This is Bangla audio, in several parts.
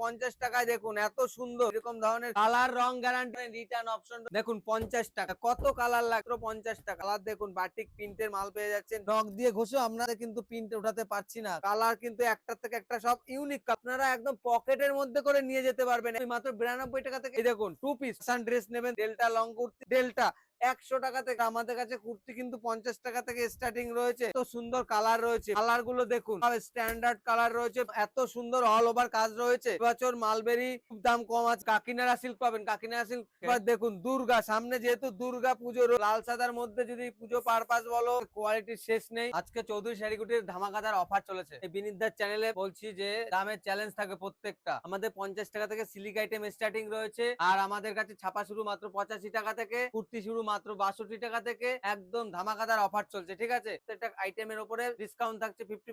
পঞ্চাশ টাকায় দেখুন, এত সুন্দর। এরকম ধরনের কালার রং গ্যারান্টি রিটার্ন অপশন দেখুন, পঞ্চাশ টাকা। কত কালার লাগতো পঞ্চাশ টাকা। কালার দেখুন বাটিক প্রিন্টের মাল পেয়ে যাচ্ছেন। নখ দিয়ে ঘষে আপনারা কিন্তু প্রিন্ট উঠাতে পারছি না। কালার কিন্তু একটা থেকে একটা সব ইউনিক আপনারা একদম পকেটের মধ্যে করে নিয়ে যেতে পারবেন। মাত্র বিরানব্বই টাকা থেকে দেখুন টু পিস ড্রেস নেবেন। ডেল্টা লং কুর্তি ডেল্টা একশো টাকা থেকে আমাদের কাছে কুর্তি কিন্তু পঞ্চাশ টাকা থেকে স্টার্টিং রয়েছে। তো সুন্দর কালার রয়েছে। কালারগুলো দেখুন। স্ট্যান্ডার্ড কালার রয়েছে। এত সুন্দর অল ওভার কাজ রয়েছে। এবছর মালবেরি খুব দাম কম আছে। কাকিনারা সিল্ক পাবেন। কাকিনারা সিল্ক এবার দেখুন দুর্গা। সামনে যেহেতু দুর্গা পুজো লাল সাদার মধ্যে যদি পুজো পারপাস বলো কোয়ালিটির শেষ নেই। আজকে চৌধুরী শাড়িগুটির ধামাকাদার অফার চলেছে। এই বিনিদার চ্যানেলে বলছি যে দামের চ্যালেঞ্জ থাকে প্রত্যেকটা। আমাদের পঞ্চাশ টাকা থেকে সিলিক আইটেম স্টার্টিং রয়েছে। আর আমাদের কাছে ছাপা শুরু মাত্র পঁচাশি টাকা থেকে কুর্তি শুরু মাত্র বাষট্টি টাকা থেকে একদম ধামাকাদার অফার চলছে, ঠিক আছে? প্রত্যেকটা আইটেমের উপরে ডিসকাউন্ট থাকছে ফিফটি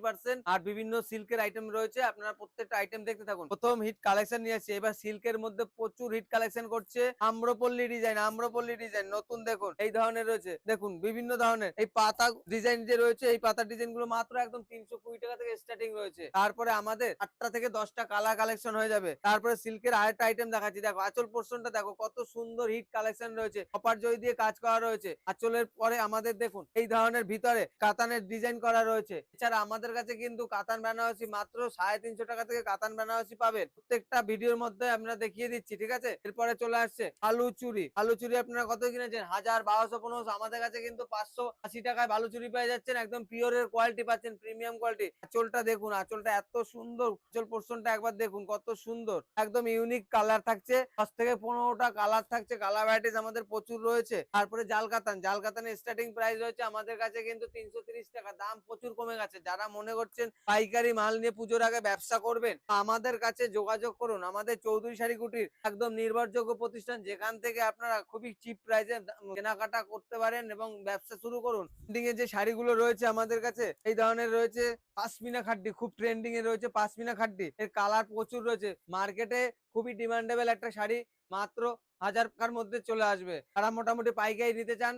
আর বিভিন্ন সিল্কের আইটেম রয়েছে, আপনারা প্রত্যেকটা আইটেম দেখতে থাকুন। প্রথম হিট কালেকশন নিয়ে আসছে, এবার সিল্কের মধ্যে প্রচুর হিট কালেকশন করছে আম্রপল্লী ডিজাইন আম্রপল্লী ডিজাইন নতুন দেখুন, এই ধরনের রয়েছে, দেখুন, বিভিন্ন ধরনের, এই পাতা ডিজাইন যে রয়েছে, এই পাতার ডিজাইনগুলো মাত্র একদম তিনশো কুড়ি টাকা থেকে স্টার্টিং রয়েছে। তারপরে আমাদের আটটা থেকে দশটা কালার কালেকশন হয়ে যাবে, তারপরে সিল্কের আরেকটা আইটেম দেখাচ্ছি, দেখো, আচল পোর্শনটা দেখো, কত সুন্দর হিট কালেকশন রয়েছে কপার জয় দিয়ে কাজ করা রয়েছে। আঁচলের পরে আমাদের দেখুন, এই ধরনের ভিতরে কাতানের ডিজাইন করা রয়েছে। এছাড়া আমাদের কাছে কিন্তু কাতান বেনারসি মাত্র সাড়ে তিনশো টাকা থেকে কাতান বেনারসি পাবেন। প্রত্যেকটা ভিডিওর মধ্যে আমরা দেখিয়ে দিচ্ছি, ঠিক আছে? এরপরে চলে আসছে আলু চুরি। আলু চুরি আপনারা কত কিনেছেন? হাজার, বারোশো, পনেরোশো। আমাদের কাছে কিন্তু পাঁচশো আশি টাকায় বালু চুরি পেয়ে যাচ্ছেন। একদম পিওরের কোয়ালিটি পাচ্ছেন প্রিমিয়াম কোয়ালিটি আঁচলটা দেখুন, আঁচলটা এত সুন্দর। আঁচল পোর্শনটা একবার দেখুন, কত সুন্দর। একদম ইউনিক কালার থাকছে। দশ থেকে পনেরোটা কালার থাকছে। কালার ভ্যারাইটিস আমাদের প্রচুর রয়েছে। তারপরে জাল কাতান জাল কাতানের স্টার্টিং প্রাইস রয়েছে আমাদের কাছে কিন্তু তিনশো টাকা। দাম প্রচুর কমে গেছে। যারা মনে করছেন পাইকারি মাল নিয়ে পুজোর আগে ব্যবসা করবেন, আমাদের কাছে যোগাযোগ করুন। আমাদের চৌধুরী শাড়ি কুটির একদম নির্ভরযোগ্য প্রতিষ্ঠান, যেখান থেকে আপনারা খুবই চিপ প্রাইসে কেনাকাটা করতে পারেন এবং ব্যবসা শুরু করুন। এর যে শাড়িগুলো রয়েছে আমাদের কাছে, এই ধরনের রয়েছে পাশমিনা খাড্ডি, খুব ট্রেন্ডিং এ রয়েছে পাশমিনা খাড্ডি। এর কালার প্রচুর রয়েছে। মার্কেটে খুবই ডিমান্ডেবল একটা শাড়ি। মাত্র হাজার টাকার মধ্যে চলে আসবে। তারা মোটামুটি পাইকারি নিতে চান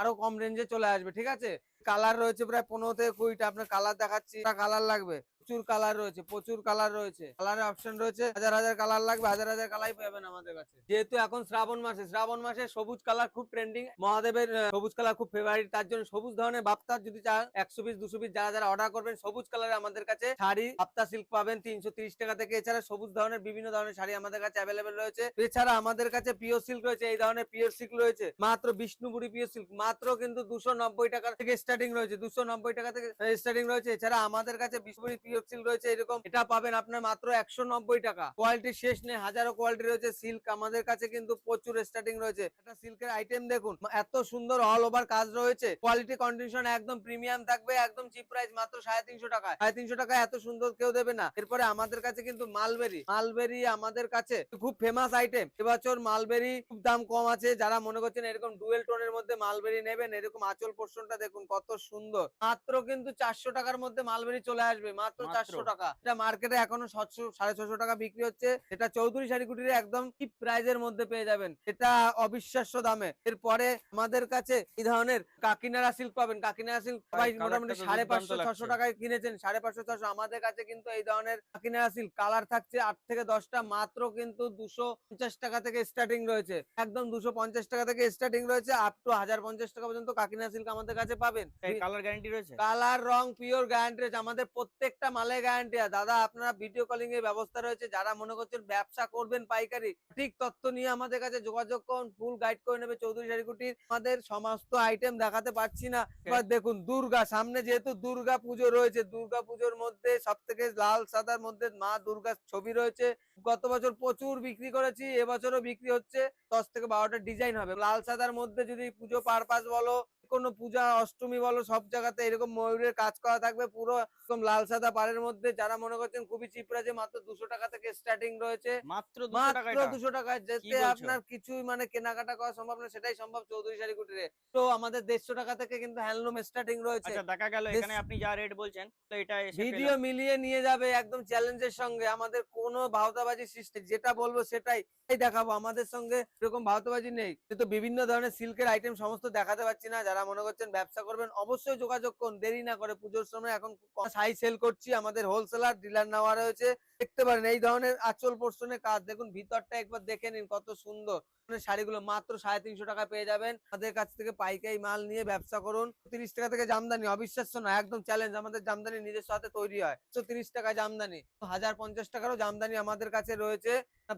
আরও কম রেঞ্জে চলে আসবে, ঠিক আছে? কালার রয়েছে প্রায় পনেরো থেকে কুড়িটা, আপনার কালার দেখাচ্ছি কালার লাগবে। প্রচুর কালার রয়েছে, প্রচুর কালার রয়েছে। কালারের অপশন রয়েছে, হাজার হাজার কালার লাগবে, হাজার হাজার কালাই পাবেন আমাদের কাছে। যেহেতু এখন শ্রাবণ মাসে শ্রাবণ মাসে সবুজ কালার খুব ট্রেন্ডিং মহাদেবের সবুজ কালার খুব ফেভারিট তার জন্য সবুজ ধরনের বাপ্তার যদি চান, একশো পিস দুশো পিস যারা যারা অর্ডার করবেন, সবুজ কালারে আমাদের কাছে শাড়ি, বাপ্তা সিল্ক পাবেন তিনশো টাকা থেকে। এছাড়া সবুজ ধরনের, বিভিন্ন ধরনের শাড়ি আমাদের কাছে অ্যাভেলেবেল রয়েছে। এছাড়া আমাদের কাছে পিওর সিল্ক রয়েছে, এই ধরনের পিওর সিল্ক রয়েছে। মাত্র বিষ্ণুপুরি পিওর সিল্ক মাত্র কিন্তু দুশো টাকা থেকে স্টার্টিং রয়েছে, দুশো টাকা থেকে স্টার্টিং রয়েছে। এছাড়া আমাদের কাছে বিষ্ণুপুরি পিওর সিল্ক রয়েছে, এরকম এটা পাবেন আপনার মাত্র একশো নব্বই টাকা। কোয়ালিটি শেষ নেই, হাজারো কোয়ালিটি রয়েছে সিল্ক আমাদের কাছে কিন্তু প্রচুর স্টার্টিং রয়েছে। একটা সিল্কের আইটেম দেখুন, এত সুন্দর অল ওভার কাজ রয়েছে কোয়ালিটি কন্ডিশন একদম প্রিমিয়াম থাকবে, একদম চিপ প্রাইস মাত্র সাড়ে তিনশো টাকা সাড়ে তিনশো টাকা এত সুন্দর কেউ দেবে না। এরপরে আমাদের কাছে কিন্তু মালবেরি মালবেরি আমাদের কাছে খুব ফেমাস আইটেম এবছর মালবেরি খুব দাম কম আছে, যারা মনে করছেন এরকম ডুয়েল টোনের মধ্যে মালবেরি নেবেন, এরকম আঁচল পোর্শনটা দেখুন কত সুন্দর। মাত্র কিন্তু চারশো টাকার মধ্যে মালবেরি চলে আসবে, মাত্র। চারশো টাকা। এটা মার্কেটে এখনও সাতশো সাড়ে ছশো টাকা বিক্রি হচ্ছে। এটা চৌধুরী শাড়ি কুটিরে একদম চিপ প্রাইজের মধ্যে পেয়ে যাবেন। এটা অবিশ্বাস্য দামে। এরপরে আমাদের কাছে এই ধরনের কাকিনারা সিল্ক পাবেন। কাকিনারা সিল্ক ভাই, মোটামুটি সাড়ে পাঁচশো ছশো টাকায় কিনেছেন। সাড়ে পাঁচশো ছশো আমাদের কাছে কিন্তু এই ধরনের কাকিনারা সিল্ক কালার থাকছে আট থেকে দশটা। মাত্র কিন্তু দুশো পঞ্চাশ টাকা থেকে স্টার্টিং রয়েছে। একদম দুশো পঞ্চাশ টাকা থেকে স্টার্টিং রয়েছে। আপ টু হাজার পঞ্চাশ টাকা পর্যন্ত কাকিনা সিল্ক আমাদের কাছে পাবেন। কালার গ্যারান্টি রয়েছে? কালার রং পিওর গ্যারান্টি রয়েছে। আমাদের প্রত্যেকটা মালে গ্যারান্টি দাদা আপনারা ভিডিও কলিং এর ব্যবস্থা রয়েছে। যারা মনে করছেন ব্যবসা করবেন পাইকারি ঠিক তথ্য নিয়ে আমাদের কাছে যোগাযোগ করুন। ফুল গাইড করে নেবে চৌধুরী শাড়িকুটির আমাদের সমস্ত আইটেম দেখাতে পারছি না। এবার দেখুন দুর্গা সামনে যেহেতু দুর্গা পুজো রয়েছে দুর্গা পুজোর মধ্যে সব থেকে লাল সাদার মধ্যে মা দুর্গার ছবি রয়েছে। গত বছর প্রচুর বিক্রি করেছি এবছরও বিক্রি হচ্ছে। দশ থেকে বারোটা ডিজাইন হবে। লাল সাদার মধ্যে যদি পুজো পারপাস বলো কোনো পূজা অষ্টমী বলো সব জায়গাতে এরকম ময়ূরের কাজ করা থাকবে। পুরো একদম লাল সাদা পাড়ের মধ্যে। যারা মনে করছেন খুবই চিপ আছে মাত্র দুশো টাকা থেকে স্টার্টিং রয়েছে। মাত্র মাত্র দুশো টাকায়। যেতে আপনার কিছুই মানে কেনাকাটা করা সম্ভব না সেটাই সম্ভব চৌধুরী শাড়ি কুটিরে। তো আমাদের দেড়শো টাকা থেকে কিন্তু হ্যান্ডলুম স্টার্টিং রয়েছে। আচ্ছা দেখা গেল এখানে আপনি যা রেট বলছেন তো এটা ভিডিও মিলিয়ে নিয়ে যাবে একদম চ্যালেঞ্জের সঙ্গে। আমাদের কোনো ভাওতাবাজি সৃষ্টি যেটা বলব সেটাই। দেখাবো আমাদের সঙ্গে এরকম ভাওতাবাজি নেই। কিন্তু বিভিন্ন ধরনের সিল্কের আইটেম সমস্ত দেখাতে পারছি না। যারা যারা মনে করছেন ব্যবসা করবেন, অবশ্যই যোগাযোগ করুন। দেরি না করে পুজোর সময় এখন সাই সেল করছি। আমাদের হোলসেলার ডিলার নেওয়া রয়েছে। দেখতে পারেন, এই ধরনের আঁচল পোর্শনের কাজ। দেখুন, ভিতরটা একবার দেখে নিন কত সুন্দর। শাড়িগুলো মাত্র সাড়ে তিনশো টাকা পেয়ে যাবেন। আমাদের কাছ থেকে পাইকারি মাল নিয়ে ব্যবসা করুন। তিরিশ টাকা থেকে জামদানি, অবিশ্বাস্য নয়, একদম চ্যালেঞ্জ আমাদের জামদানি নিজের সাথে তৈরি হয়। একশো তিরিশ টাকা জামদানি। হাজার পঞ্চাশ টাকারও জামদানি আমাদের কাছে রয়েছে।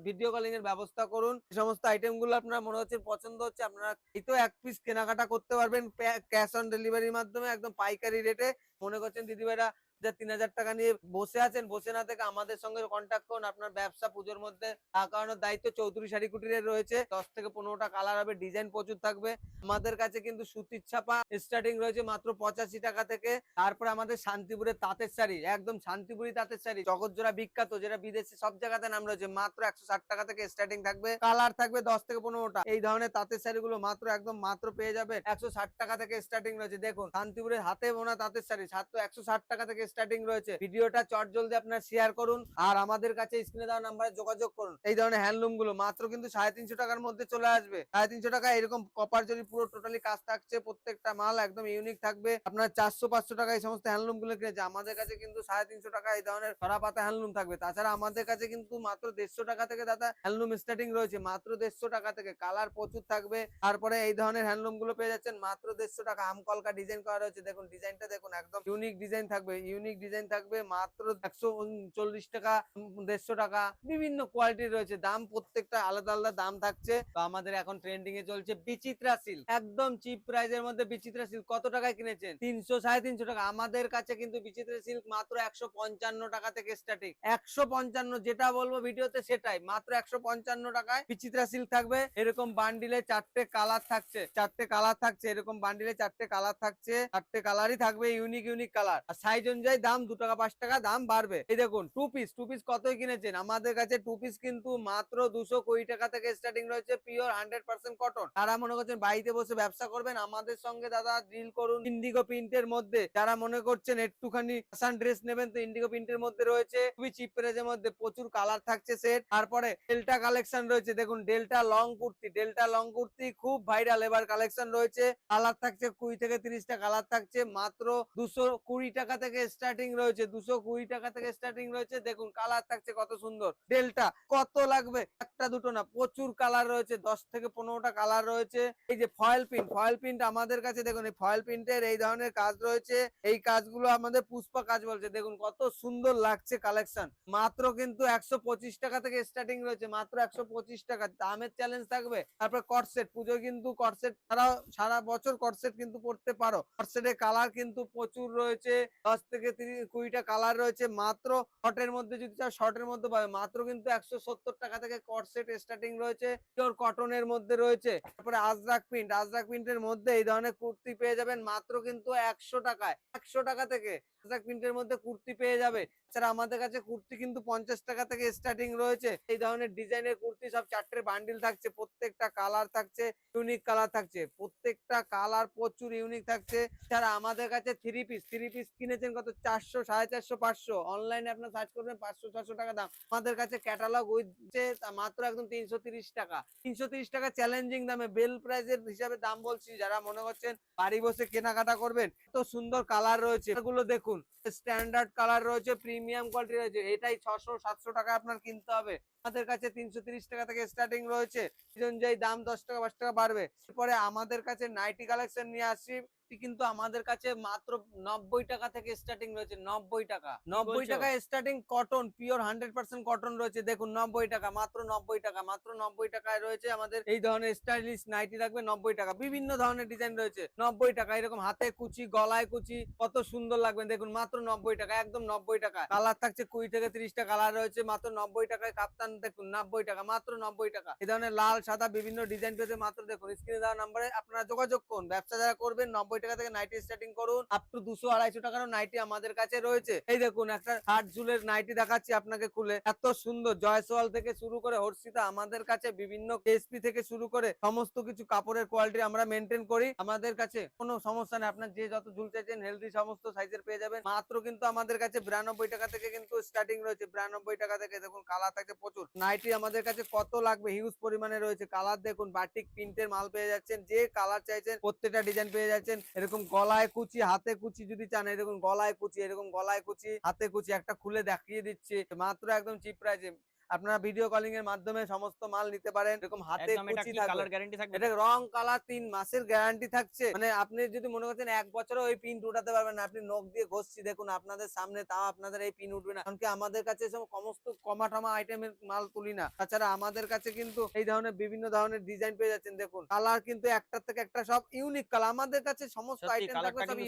ভিডিও কলিং এর ব্যবস্থা করুন। সমস্ত আইটেমগুলো আপনার মনে হচ্ছে পছন্দ হচ্ছে, আপনারা এই তো এক পিস কেনাকাটা করতে পারবেন ক্যাশ অন ডেলিভারির মাধ্যমে, একদম পাইকারি রেটে মনে করছেন দিদিভাইরা যে তিন হাজার টাকা নিয়ে বসে আছেন, বসে না থেকে আমাদের সঙ্গে কন্ট্যাক্ট করুন। আপনার ব্যবসা পুজোর মধ্যে কারণের দায়িত্ব চৌধুরী শাড়ি কুটিরের রয়েছে। দশ থেকে পনেরোটা কালার হবে ডিজাইন প্রচুর থাকবে। আমাদের কাছে কিন্তু সুতির ছাপা স্টার্টিং রয়েছে মাত্র পঁচাশি টাকা থেকে। তারপরে আমাদের শান্তিপুরের তাঁতের শাড়ি, একদম শান্তিপুরি তাঁতের শাড়ি। জগৎজোড়া বিখ্যাত, যেটা বিদেশে সব জায়গাতে নাম রয়েছে, মাত্র একশো ষাট টাকা থেকে স্টার্টিং থাকবে। কালার থাকবে দশ থেকে পনেরোটা। এই ধরনের তাঁতের শাড়িগুলো মাত্র একদম মাত্র পেয়ে যাবে একশো ষাট টাকা থেকে স্টার্টিং রয়েছে। দেখুন, শান্তিপুরের হাতে বোনা তাঁতের শাড়ি, মাত্র একশো ষাট টাকা থেকে স্টার্টিং রয়েছে। ভিডিওটা চট জলদি আপনার শেয়ার করুন আর আমাদের কাছে স্ক্রিনে দেওয়া নাম্বারে যোগাযোগ করুন। এই ধরনের হ্যান্ডলুমগুলো মাত্র কিন্তু সাড়ে তিনশো টাকার মধ্যে চলে আসবে। সাড়ে তিনশো টাকা এরকম কপার জরি পুরো টোটালি কাজ থাকছে, প্রত্যেকটা মাল একদম ইউনিক থাকবে। আপনার চারশো, পাঁচশো টাকা এই সমস্ত হ্যান্ডলুমগুলো কিনেছে। আমাদের কাছে কিন্তু সাড়ে তিনশো টাকা এই ধরনের ছড়া পাতা হ্যান্ডলুম থাকবে। তাছাড়া আমাদের কাছে কিন্তু মাত্র দেড়শো টাকা থেকে দাদা হ্যান্ডলুম স্টার্টিং রয়েছে। মাত্র দেড়শো টাকা থেকে কালার প্রচুর থাকবে। তারপরে এই ধরনের হ্যান্ডলুমগুলো পেয়ে যাচ্ছেন মাত্র দেড়শো টাকা। আমকলকা ডিজাইন করা রয়েছে। দেখুন ডিজাইনটা দেখুন, একদম ইউনিক ডিজাইন থাকবে। ইউনিক ডিজাইন থাকবে, মাত্র একশো চল্লিশ টাকা দেড়শো টাকা। বিভিন্ন কোয়ালিটির রয়েছে। দাম প্রত্যেকটা আলাদা আলাদা দাম থাকছে। তো আমাদের এখন ট্রেন্ডিং এ চলছে বিচিত্রা সিল্ক একদম চিপ প্রাইস এর মধ্যে বিচিত্রা সিল্ক কত টাকায় কিনেছেন? তিনশো, সাড়ে তিনশো টাকা। আমাদের কাছে কিন্তু বিচিত্রা সিল্ক মাত্র একশো পঞ্চান্ন টাকা থেকে স্টার্টিং একশো পঞ্চান্ন, যেটা বলব ভিডিওতে সেটাই। মাত্র একশো পঞ্চান্ন টাকায় বিচিত্রা সিল্ক থাকবে। এরকম বান্ডিলে চারটে কালার থাকছে। চারটে কালার থাকছে। এরকম বান্ডিলে চারটে কালার থাকছে। চারটে কালারই থাকবে ইউনিক ইউনিক কালার আর সাইজ অনুযায়ী দাম, দু টাকা, পাঁচ টাকা দাম বাড়বে। এই দেখুন টু পিস টু পিস কতই কিনেছেন? আমাদের কাছে টু পিস কিন্তু মাত্র দুশো কুড়ি টাকা থেকে স্টার্টিং রয়েছে পিওর হান্ড্রেড পার্সেন্ট কটন তারা মনে করছেন বাড়িতে বসে ব্যবসা করবেন, আমাদের সঙ্গে দাদা ডিল করুন ইন্ডিগো প্রিন্টের মধ্যে। যারা মনে করছেন একটুখানি ফ্যাশন ড্রেস নেবেন, তো ইন্ডিগো প্রিন্টের মধ্যে রয়েছে। খুবই চিপ প্রাইজের মধ্যে প্রচুর কালার থাকছে সেট তারপরে ডেল্টা কালেকশন রয়েছে। দেখুন Delta long kurti Delta long kurti, খুব ভাইরাল এবার কালেকশন রয়েছে। কালার থাকছে কুড়ি থেকে তিরিশটা কালার থাকছে, মাত্র দুশো কুড়ি টাকা থেকে স্টার্টিং রয়েছে, দুশো কুড়ি টাকা থেকে স্টার্টিং রয়েছে। দেখুন কালার থাকছে কত সুন্দর। ডেল্টা কত লাগবে? একটা দুটো না, প্রচুর কালার রয়েছে, দশ থেকে পনেরোটা কালার রয়েছে। এই যে ফয়েল প্রিন্ট ফয়েল প্রিন্ট আমাদের কাছে, দেখুন, এই ফয়েল প্রিন্টের এই ধরনের কাজ রয়েছে। এই কাজগুলো আমাদের পুষ্পা কাজ বলছে। দেখুন, কত সুন্দর লাগছে কালেকশন মাত্র কিন্তু একশো পঁচিশ টাকা থেকে স্টার্টিং রয়েছে, মাত্র একশো পঁচিশ টাকা। দামের চ্যালেঞ্জ থাকবে। তারপর কটসেট পুজো কিন্তু কটসেট সারা সারা বছর কটসেট কিন্তু পড়তে পারো। কটসেটের কালার কিন্তু প্রচুর রয়েছে। দশ থেকে তিরিশ, কুড়িটা কালার রয়েছে। মাত্র শর্টের মধ্যে যদি চাও শর্টের মধ্যে পাবে। মাত্র কিন্তু একশো সত্তর টাকা থেকে কটসেট স্টার্টিং রয়েছে। পিওর কটনের মধ্যে রয়েছে। তারপরে আজরাক প্রিন্ট আজরাক প্রিন্টের মধ্যে এই ধরনের কুর্তি পেয়ে যাবেন মাত্র কিন্তু একশো টাকায়। একশো টাকা থেকে প্রিন্টের মধ্যে কুর্তি পেয়ে যাবে। এছাড়া আমাদের কাছে কুর্তি কিন্তু পঞ্চাশ টাকা থেকে স্টার্টিং রয়েছে। এই ধরনের ডিজাইনের কুর্তি সব চারটে বান্ডিল থাকছে। প্রত্যেকটা কালার থাকছে ইউনিক কালার থাকছে। প্রত্যেকটা কালার প্রচুর ইউনিক থাকছে। এছাড়া আমাদের কাছে থ্রি পিস থ্রি পিস কিনেছেন কত? চারশো, সাড়ে চারশো, পাঁচশো। অনলাইনে আপনার সার্চ করবেন, পাঁচশো ছশো টাকা দাম। আমাদের কাছে ক্যাটালগ উইথ মাত্র একদম তিনশো তিরিশ টাকা। তিনশো তিরিশ টাকা চ্যালেঞ্জিং দামে বেল প্রাইজের হিসাবে দাম বলছি। যারা মনে করছেন বাড়ি বসে কেনাকাটা করবেন, এত সুন্দর কালার রয়েছে। এগুলো দেখুন। স্ট্যান্ডার্ড কালার রয়েছে প্রিমিয়াম কোয়ালিটি রয়েছে, এটাই ছশো সাতশো টাকা আপনার কিনতে হবে। আমাদের কাছে তিনশো টাকা থেকে স্টার্টিং রয়েছে, সেই অনুযায়ী দাম দশ টাকা, পাঁচ টাকা বাড়বে। এরপরে আমাদের কাছে নাইটি কালেকশন নিয়ে আসছি কিন্তু আমাদের কাছে মাত্র নব্বই টাকা থেকে স্টার্টিং রয়েছে নব্বই টাকা। নব্বই টাকা starting cotton pure hundred percent cotton রয়েছে। দেখুন নব্বই টাকা মাত্র নব্বই টাকা মাত্র নব্বই টাকায় রয়েছে আমাদের এই ধরনের স্টাইলিশ নাইটি রাখবে নব্বই টাকা। বিভিন্ন ধরনের ডিজাইন রয়েছে নব্বই টাকা। এরকম হাতে কুচি গলায় কুচি কত সুন্দর লাগবে। দেখুন মাত্র নব্বই টাকা একদম নব্বই টাকা। কালার থাকছে কুড়ি থেকে তিরিশটা কালার রয়েছে মাত্র নব্বই টাকায় কাপ্তান দেখুন নব্বই টাকা মাত্র নব্বই টাকা। এই ধরনের লাল সাদা বিভিন্ন ডিজাইন পেতে মাত্র দেখুন স্ক্রিনে দেওয়া নাম্বারে আপনারা যোগাযোগ করুন। ব্যবসা যারা করবেন নব্বই টাকা থেকে নাইটি স্টার্টিং করুন আপ টু দুশো আড়াইশো টাকারও নাইটি আমাদের কাছে রয়েছে। এই দেখুন, একটা হাট ঝুলের নাইটি দেখাচ্ছি আপনাকে খুলে। এত সুন্দর, জয়সওয়াল থেকে শুরু করে হর্ষিতা আমাদের কাছে, বিভিন্ন কেএসপি থেকে শুরু করে সমস্ত কিছু কাপড়ের কোয়ালিটি আমরা মেনটেন করি আমাদের কাছে। কোনো সমস্যা নেই, আপনার যে যত ঝুল চাইছেন হেলদি সমস্ত সাইজের পেয়ে যাবেন। মাত্র কিন্তু আমাদের কাছে বিরানব্বই টাকা থেকে কিন্তু স্টার্টিং রয়েছে। বিরানব্বই টাকা থেকে দেখুন কালার থাকছে প্রচুর। নাইটি আমাদের কাছে কত লাগবে? হিউজ পরিমাণে রয়েছে। কালার দেখুন বাটিক প্রিন্টের মাল পেয়ে যাচ্ছেন। যে কালার চাইছেন, প্রত্যেকটা ডিজাইন পেয়ে যাচ্ছেন। এরকম গলায় কুচি, হাতে কুচি যদি চান, এরকম গলায় কুচি, এরকম গলায় কুচি, হাতে কুচি একটা খুলে দেখিয়ে দিচ্ছে। মাত্র একদম চিপ প্রাইজে আপনারা ভিডিও কলিং এর মাধ্যমে সমস্ত মাল নিতে পারেন। এরকম হাতে কুচি থাকবে। এটা রং কালার তিন মাসের গ্যারান্টি থাকছে। মানে আপনি যদি মনে করছেন এক বছরে ওই পিন উঠাতে পারবেন না আপনি নখ দিয়ে ঘষছি দেখুন আপনাদের সামনে তাও আপনাদের এই পিন উঠবে না। কারণ কি আমাদের কাছে সব সমস্ত কমা টমা আইটেমের মাল তুলি না। তাছাড়া আমাদের কাছে কিন্তু এই ধরনের বিভিন্ন ধরনের ডিজাইন পেয়ে যাচ্ছেন। দেখুন কালার কিন্তু একটা থেকে একটা সব ইউনিক কালার আমাদের কাছে সমস্ত আইটেম থাকবে সব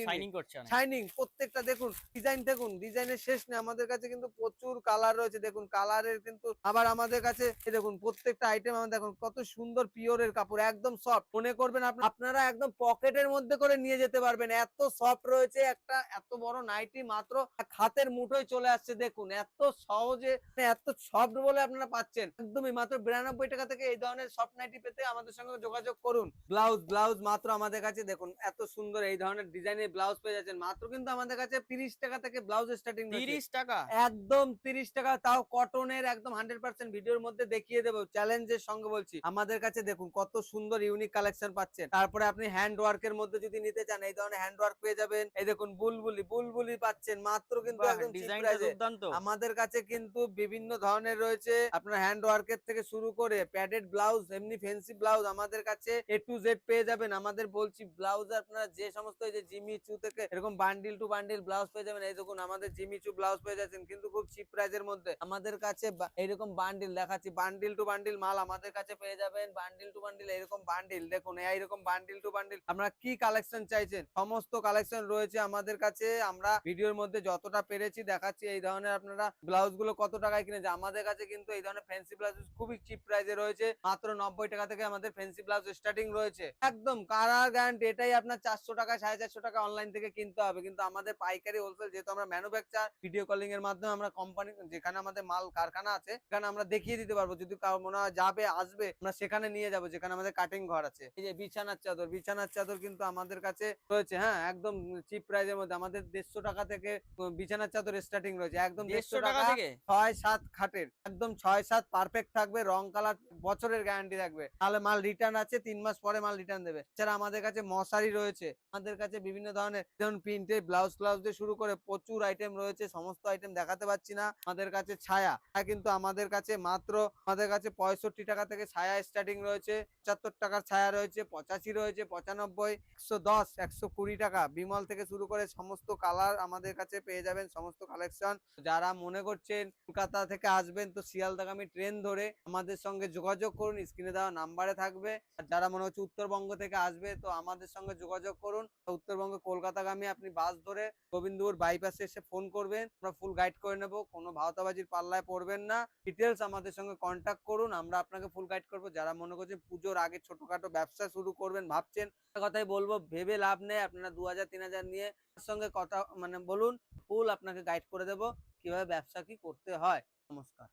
শাইনিং প্রত্যেকটা দেখুন ডিজাইন দেখুন ডিজাইনের শেষ নেই। আমাদের কাছে কিন্তু প্রচুর কালার রয়েছে। দেখুন কালারের কিন্তু আবার আমাদের কাছে দেখুন প্রত্যেকটা আইটেম আমাদের দেখুন কত সুন্দর পিওরের কাপড় একদম সফট মনে করবেন আপনারা একদম পকেটের মধ্যে করে নিয়ে যেতে পারবেন। এত সফট রয়েছে একটা এত বড় নাইটি মাত্র। হাতের মুঠোয় চলে আসছে দেখুন এত সহজে মানে এত সফট বলে আপনারা পাচ্ছেন। একদমই মাত্র বিরানব্বই টাকা থেকে এই ধরনের সফট নাইটি পেতে আমাদের সঙ্গে যোগাযোগ করুন। ব্লাউজ ব্লাউজ মাত্র আমাদের কাছে দেখুন এত সুন্দর এই ধরনের ডিজাইনের ব্লাউজ পেয়ে যাচ্ছেন। মাত্র কিন্তু আমাদের কাছে তিরিশ টাকা থেকে ব্লাউজ স্টার্টিং তিরিশ টাকা? একদম তিরিশ টাকা তাও কটনের একদম হান্ড্রেড পার্সেন্ট ভিডিওর মধ্যে দেখিয়ে দেবো চ্যালেঞ্জের সঙ্গে বলছি। আমাদের কাছে দেখুন কত সুন্দর ইউনিক কালেকশন পাচ্ছেন। তারপরে আপনি হ্যান্ড ওয়ার্কের মধ্যে যদি নিতে চান এই ধরনের হ্যান্ড ওয়ার্ক পেয়ে যাবেন। এই দেখুন বুলবুলি বুলবুলি পাচ্ছেন মাত্র কিন্তু আমাদের কাছে কিন্তু বিভিন্ন ধরনের রয়েছে। আপনার হ্যান্ড ওয়ার্কের থেকে শুরু করে প্যাডেড ব্লাউজ এমনি ফ্যান্সি ব্লাউজ আমাদের কাছে এ টু জেড পেয়ে যাবেন। আমাদের বলছি ব্লাউজ আপনারা যে সমস্ত এই যে জিমি চু থেকে এরকম বান্ডিল টু বান্ডিল ব্লাউজ পেয়ে যাবেন। এই দেখুন আমাদের জিমি চু ব্লাউজ পেয়ে যাচ্ছেন কিন্তু খুব চিপ প্রাইজের মধ্যে। আমাদের কাছে বা- এইরকম বান্ডিল দেখাচ্ছি। বান্ডিল টু বান্ডিল মাল আমাদের কাছে পেয়ে যাবেন। বান্ডিল টু বান্ডিল এরকম বান্ডিল দেখুন এইরকম বান্ডিল টু বান্ডিল আপনারা কি কালেকশন চাইছেন? সমস্ত কালেকশন রয়েছে আমাদের কাছে। আমরা ভিডিওর মধ্যে যতটা পেরেছি দেখাচ্ছি। এই ধরনের আপনারা ব্লাউজগুলো কত টাকায় কিনেছে আমাদের কাছে কিন্তু এই ধরনের ফ্যান্সি ব্লাউজ খুবই চিপ প্রাইসে রয়েছে। মাত্র নব্বই টাকা থেকে আমাদের ফ্যান্সি ব্লাউজ স্টার্টিং রয়েছে। একদম কারার গ্যারান্টি এটাই আপনার চারশো টাকা, সাড়ে চারশো টাকা অনলাইন থেকে কিনতে হবে। কিন্তু আমাদের পাইকারি হোলসেল যেহেতু আমরা ম্যানুফ্যাকচার ভিডিও কলিং এর মাধ্যমে আমরা কোম্পানি যেখানে আমাদের মাল, কারখানা আছে সেখানে আমরা দেখিয়ে দিতে পারব। যদি মনে হয় যাবে আসবে আমরা সেখানে নিয়ে যাব যেখানে আমাদের কাটিং ঘর আছে। এই যে বিছানার চাদর বিছানার চাদর কিন্তু আমাদের কাছে রয়েছে হ্যাঁ একদম চিপ প্রাইজের মধ্যে। আমাদের দেড়শো টাকা থেকে বিছানার চাদর স্টার্টিং রয়েছে। একদম দেড়শো টাকা থেকে? ছয় সাত খাটের। একদম ছয় সাত পারফেক্ট থাকবে রং কালার বছরের গ্যারান্টি থাকবে। তাহলে মাল রিটার্ন আছে তিন মাস পরে মাল রিটার্ন দেবে। এছাড়া আমাদের কাছে মশারি রয়েছে। আমাদের কাছে বিভিন্ন ধরনের যেমন প্রিন্টে ব্লাউজ ফ্লাউজ দিয়ে শুরু করে প্রচুর আইটেম রয়েছে। সমস্ত আইটেম দেখাতে পাচ্ছি না। আমাদের কাছে ছায়া। ছায়া কিন্তু আমাদের কাছে মাত্র আমাদের কাছে পঁয়ষট্টি টাকা থেকে ছায়া স্টার্টিং রয়েছে, পঁচাত্তর টাকার ছায়া রয়েছে, পঁচাশি রয়েছে, পঁচানব্বই, একশো দশ, একশো কুড়ি টাকা। বিমল থেকে শুরু করে সমস্ত কালার আমাদের কাছে পেয়ে যাবেন, সমস্ত কালেকশন যারা মনে করছেন কলকাতা থেকে আসবেন, তো শিয়ালদাগামী ট্রেন ধরে আমাদের সঙ্গে যোগাযোগ করুন স্ক্রিনে দেওয়া নাম্বারে থাকবে। আর যারা মনে হচ্ছে উত্তরবঙ্গ থেকে আসবে, তো আমাদের সঙ্গে যোগাযোগ করুন। উত্তরবঙ্গ কলকাতাগামী আপনি বাস ধরে গোবিন্দপুর বাইপাসে এসে ফোন করবেন। আমরা ফুল গাইড করে নেব, কোনো ভাওতাবাজির পাল্লায় পড়বেন না। ডিটেলস আমাদের সঙ্গে কন্ট্যাক্ট করুন, আমরা আপনাকে ফুল গাইড করব। যারা মনে করছেন পুজোর আগে ছোটখাটো ব্যবসা শুরু করবেন, ভাবছেন কথাই বলব, ভেবে লাভ নেই, আপনারা দু হাজার, তিন হাজার নিয়ে সঙ্গে কথা মানে বলুন ফুল আপনাকে গাইড করে দেব, কীভাবে ব্যবসা কি করতে হয়। নমস্কার।